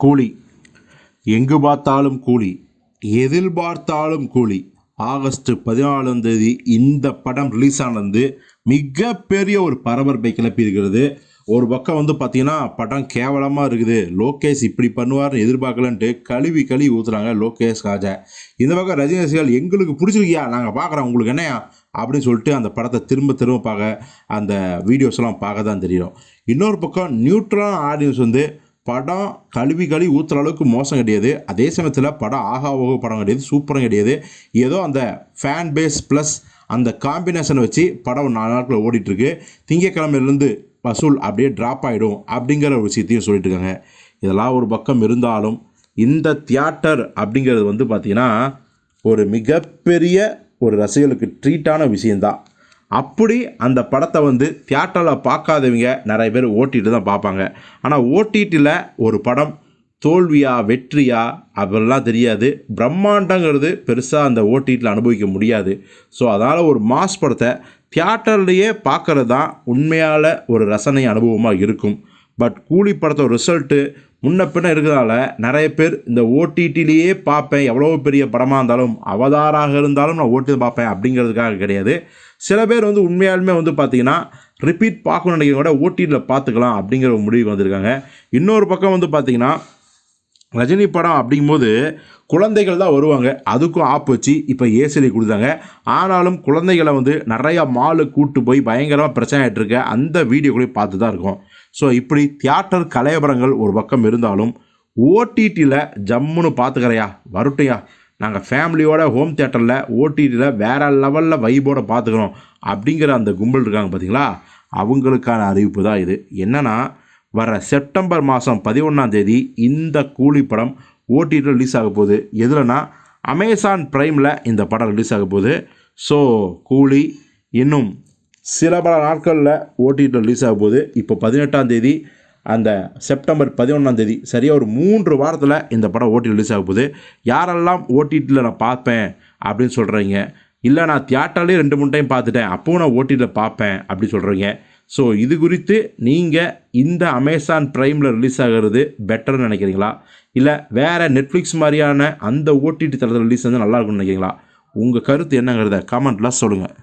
கூலி. எங்கு பார்த்தாலும் கூலி எதில் பார்த்தாலும் கூலி. ஆகஸ்ட் பதினாலாம் தேதி இந்த படம் ரிலீஸ் ஆனது மிகப்பெரிய ஒரு பரபரப்பை கிளப்பி இருக்கிறது ஒரு பக்கம் வந்து பார்த்தீங்கன்னா படம் கேவலமாக இருக்குது. லோகேஷ் இப்படி பண்ணுவார்னு எதிர்பார்க்கலன்ட்டு கழுவி கழுவி ஊற்றுறாங்க லோகேஷ் ராஜா. இந்த பக்கம் ரஜினி ரசிகர்கள் எங்களுக்கு பிடிச்சிருக்கியா? நாங்கள் பார்க்குறோம். உங்களுக்கு என்னையா? அப்படின்னு சொல்லிட்டு அந்த படத்தை திரும்ப திரும்ப பார்க்க அந்த வீடியோஸ்லாம் பார்க்க தான் தெரியும். இன்னொரு பக்கம் நியூட்ரலான ஆடியன்ஸ் வந்து படம் கழுவி கழுவி ஊற்றுற அளவுக்கு மோசம் கிடையாது. அதே சமயத்தில் படம் ஆகா ஓகோ படம் கிடையாது சூப்பரும் கிடையாது. ஏதோ அந்த ஃபேன் பேஸ் ப்ளஸ் அந்த காம்பினேஷனை வச்சு படம் நாலு நாட்கள் ஓடிட்டுருக்கு. திங்கக்கிழமையிலேருந்து வசூல் அப்படியே ட்ராப் ஆகிடும் அப்படிங்கிற ஒரு விஷயத்தையும் சொல்லிட்டு இருக்காங்க இதெல்லாம் ஒரு பக்கம் இருந்தாலும் இந்த தியேட்டர் அப்படிங்கிறது வந்து பார்த்திங்கன்னா ஒரு மிகப்பெரிய ஒரு ரசிகர்களுக்கு ட்ரீட்டான விஷயந்தான் அப்படி அந்த படத்தை வந்து தியேட்டரில் பார்க்காதவங்க நிறைய பேர் ஓட்டிட்டு தான் பார்ப்பாங்க. ஆனால் ஓட்டிட்டில் ஒரு படம் தோல்வியா வெற்றியா அப்படிலாம் தெரியாது. பிரம்மாண்டங்கிறது பெருசாக அந்த ஓட்டிட்டில் அனுபவிக்க முடியாது. ஸோ அதனால் ஒரு மாஸ் படத்தை தியேட்டர்லேயே பார்க்கறது தான் உண்மையால் ஒரு ரசனை அனுபவமாக இருக்கும். பட் கூலி படத்தோட ரிசல்ட்டு முன்ன பின்ன இருக்கிறதால நிறைய பேர் இந்த ஓடிடிலேயே பார்ப்பேன் எவ்வளோ பெரிய படமாக இருந்தாலும் அவதாராக இருந்தாலும் நான் ஓட்டி பார்ப்பேன் அப்படிங்கிறதுக்காக கிடையாது. சில பேர் வந்து உண்மையாலுமே வந்து பார்த்தீங்கன்னா ரிப்பீட் பார்க்கணும் நினைக்கிற கூட ஓடிடியில் பார்த்துக்கலாம் அப்படிங்கிற ஒரு முடிவுக்கு வந்திருக்காங்க. இன்னொரு பக்கம் வந்து பார்த்தீங்கன்னா ரஜினி படம் அப்படிங்கும்போது குழந்தைகள் தான் வருவாங்க. அதுக்கும் ஆப் வச்சு இப்போ ஏசிலி கொடுத்தாங்க. ஆனாலும் குழந்தைகளை வந்து நிறையா மாலு கூட்டு போய் பயங்கரமாக பிரச்சனை ஆகிட்டுருக்க அந்த வீடியோக்களையும் பார்த்து தான் இருக்கும். ஸோ இப்படி தியேட்டர் கலையபரங்கள் ஒரு பக்கம் இருந்தாலும் ஓடிடியில் ஜம்முன்னு பார்த்துக்கிறையா வரட்டையா? நாங்கள் ஃபேமிலியோட ஹோம் தியேட்டரில் ஓடிடியில் வேறு லெவலில் வைபோட பார்த்துக்குறோம் அப்படிங்கிற அந்த கும்பல் இருக்காங்க பார்த்தீங்களா அவங்களுக்கான அறிவிப்பு தான் இது. என்னென்னா வர செப்டம்பர் மாதம் பதினொன்றாம் தேதி இந்த கூலி படம் ஓடிடியில் ரிலீஸ் ஆக போகுது. எதுலனா அமேசான் ப்ரைமில் இந்த படம் ரிலீஸ் ஆக போகுது. ஸோ கூலி இன்னும் சில பல நாட்களில் ஓடிடி ரிலீஸ் ஆக போகுது. இப்போ பதினெட்டாம் தேதி அந்த செப்டம்பர் பதினொன்றாம் தேதி சரியாக ஒரு மூன்று வாரத்தில் இந்த படம் ஓடி ரிலீஸ் ஆக போகுது. யாரெல்லாம் ஓடிடியில் நான் பார்ப்பேன் அப்படின்னு சொல்கிறீங்க இல்லை நான் தியேட்டர்லேயே ரெண்டு மூணு டைம் பார்த்துட்டேன். அப்போவும் நான் ஓடிடியில் பார்ப்பேன் அப்படி சொல்கிறீங்க ஸோ இது குறித்து நீங்கள் இந்த அமேசான் ப்ரைமில் ரிலீஸ் ஆகிறது பெட்டர்னு நினைக்கிறீங்களா? இல்லை வேறு நெட்ஃப்ளிக்ஸ் மாதிரியான அந்த ஓடிடி தளத்தில் ரிலீஸ் வந்து நல்லா இருக்கும்னு நினைக்கிறீங்களா? உங்கள் கருத்து என்னங்கிறத கமெண்ட்லாம் சொல்லுங்கள்